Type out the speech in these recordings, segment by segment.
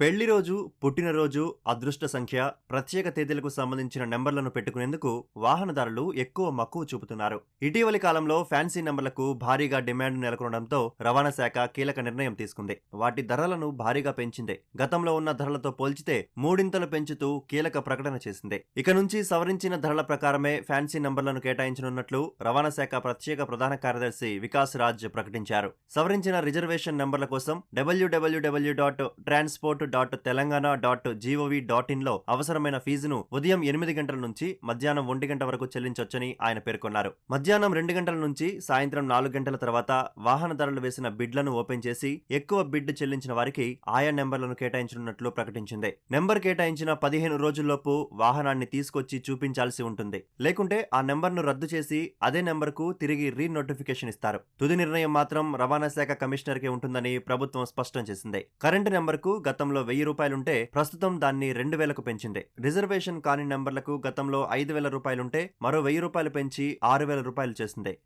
పెళ్ళి రోజు పుట్టినరోజు అదృష్ట సంఖ్య ప్రత్యేక తేదీలకు సంబంధించిన నెంబర్లను పెట్టుకునేందుకు వాహనదారులు ఎక్కువ మక్కువ చూపుతున్నారు. ఇటీవలి కాలంలో ఫ్యాన్సీ నెంబర్లకు భారీగా డిమాండ్ నెలకొనడంతో రవాణా శాఖ కీలక నిర్ణయం తీసుకుంది. వాటి ధరలను భారీగా పెంచింది. గతంలో ఉన్న ధరలతో పోల్చితే మూడింతలు పెంచుతూ కీలక ప్రకటన చేసింది. ఇక నుంచి సవరించిన ధరల ప్రకారమే ఫ్యాన్సీ నెంబర్లను కేటాయించనున్నట్లు రవాణా శాఖ ప్రత్యేక ప్రధాన కార్యదర్శి వికాస్ రాజ్ ప్రకటించారు. సవరించిన రిజర్వేషన్ నెంబర్ల కోసం WWW dot transport dot Telangana dot G O V dot ఇన్లో అవసరమైన ఫీజును ఉదయం ఎనిమిది గంటల నుంచి మధ్యాహ్నం ఒంటి గంట వరకు చెల్లించొచ్చని ఆయన పేర్కొన్నారు. మధ్యాహ్నం రెండు గంటల నుంచి సాయంత్రం నాలుగు గంటల తర్వాత వాహనదారులు వేసిన బిడ్లను ఓపెన్ చేసి ఎక్కువ బిడ్ చెల్లించిన వారికి ఆయా నెంబర్లను కేటాయించనున్నట్లు ప్రకటించింది. నెంబర్ కేటాయించిన పదిహేను రోజుల్లోపు వాహనాన్ని తీసుకొచ్చి చూపించాల్సి ఉంటుంది. లేకుంటే ఆ నెంబర్ను రద్దు చేసి అదే నెంబర్కు తిరిగి రీ నోటిఫికేషన్ ఇస్తారు. తుది నిర్ణయం మాత్రం రవాణా శాఖ కమిషనర్కే ఉంటుందని ప్రభుత్వం స్పష్టం చేసింది. కరెంటు నెంబర్కు గతంలో వెయ్యి రూపాయలుంటే ప్రస్తుతం దాన్ని రెండు వేలకు పెంచింది. రిజర్వేషన్ కాని నెంబర్లకు గతంలో ఐదు వేల రూపాయలుంటే మరో వెయ్యి రూపాయలు పెంచి ఆరు వేల రూపాయలు చేసింది.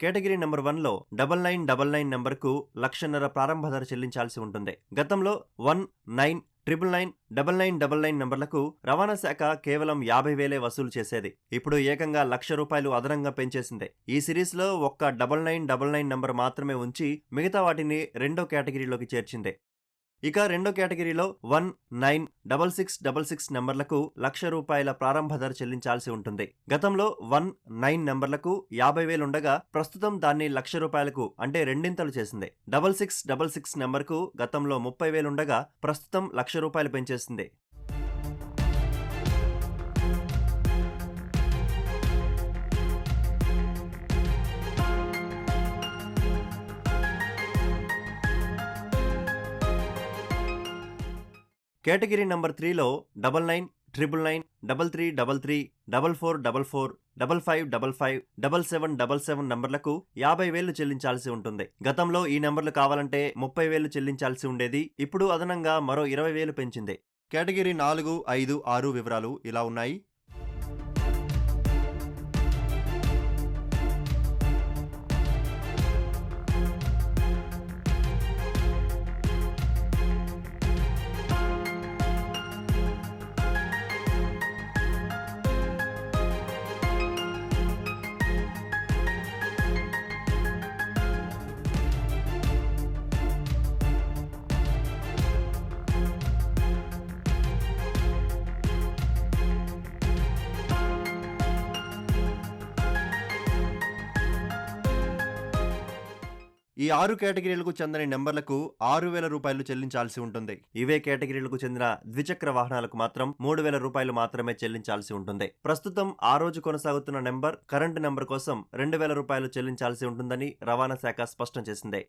కేటగిరీ నెంబర్ వన్లో డబల్ నైన్ డబల్ నైన్ నెంబర్కు లక్షన్నర ప్రారంభ ధర చెల్లించాల్సి ఉంటుంది. గతంలో one nine triple nine double nine double nine నంబర్లకు రవాణా శాఖ కేవలం యాభై వేలే వసూలు చేసేది. ఇప్పుడు ఏకంగా లక్ష రూపాయలు అదనంగా పెంచేసింది. ఈ సిరీస్లో ఒక్క double nine double nine number మాత్రమే ఉంచి మిగతా వాటిని రెండో కేటగిరీలోకి చేర్చింది. ఇక రెండో కేటగిరీలో one nine double six double six నెంబర్లకు లక్ష రూపాయల ప్రారంభ ధర చెల్లించాల్సి ఉంటుంది. గతంలో వన్ నైన్ నెంబర్లకు యాభై వేలుండగా ప్రస్తుతం దాన్ని లక్ష రూపాయలకు అంటే రెండింతలు చేసింది. డబల్ సిక్స్ డబల్ సిక్స్ నెంబర్కు గతంలో ముప్పై వేలుండగా ప్రస్తుతం లక్ష రూపాయలు పెంచేసింది. కేటగిరీ నంబర్ త్రీలో double nine triple nine double three double three double four double four double five double five double seven double seven నంబర్లకు యాభై వేలు చెల్లించాల్సి ఉంటుంది. గతంలో ఈ నంబర్లు కావాలంటే ముప్పై వేలు చెల్లించాల్సి ఉండేది. ఇప్పుడు అదనంగా మరో ఇరవై వేలు పెంచింది. కేటగిరీ నాలుగు ఐదు ఆరు వివరాలు ఇలా ఉన్నాయి. ఈ ఆరు కేటగిరీలకు చెందని నెంబర్లకు ఆరు వేల రూపాయలు చెల్లించాల్సి ఉంటుంది. ఇవే కేటగిరీలకు చెందిన ద్విచక్ర వాహనాలకు మాత్రం మూడు వేల రూపాయలు మాత్రమే చెల్లించాల్సి ఉంటుంది. ప్రస్తుతం ఆ రోజు కొనసాగుతున్న నెంబర్ కరెంటు నెంబర్ కోసం రెండు వేల రూపాయలు చెల్లించాల్సి ఉంటుందని రవాణా శాఖ స్పష్టం చేసింది.